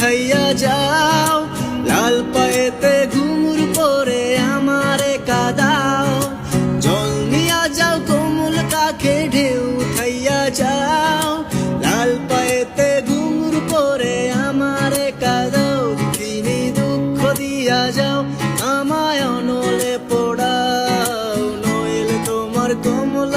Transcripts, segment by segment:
যাও, লাল পায়েতে ঘুমুর পরে আমারে কাদাও। জল নিয়া যাও, কোমল কাকে ঢেউ উঠাইয়া যাও। লাল পায়েতে ঘুমুর পরে আমারে কাদাও। তিনি দুঃখ দিয়া যাও, আমায় অনলে পোড়াও। নইল তোমার কোমল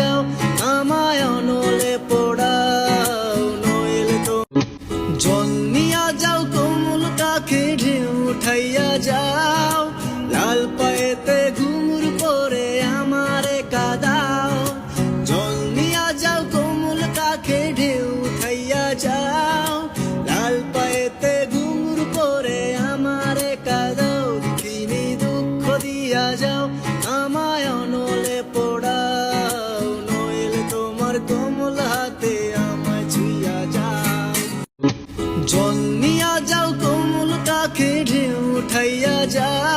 বাঁচাও আমায় অনলে পড়াও, নইলে তো জল যাও, কোমল কাকে ঢেউ উঠাইয়া যাও। লাল পায়েতে ঘুমুর পরে আমারে কাদাও। জল যাও, কোমল কাকে ঢেউ উঠাইয়া যাও। লাল পায়েতে ঘুমুর পরে আমারে কাদাও তিনি দুঃখ দিয়া যাও, আমায় নিয়া যাও কোমল কাকে ঢেউ উঠাইয়া যা।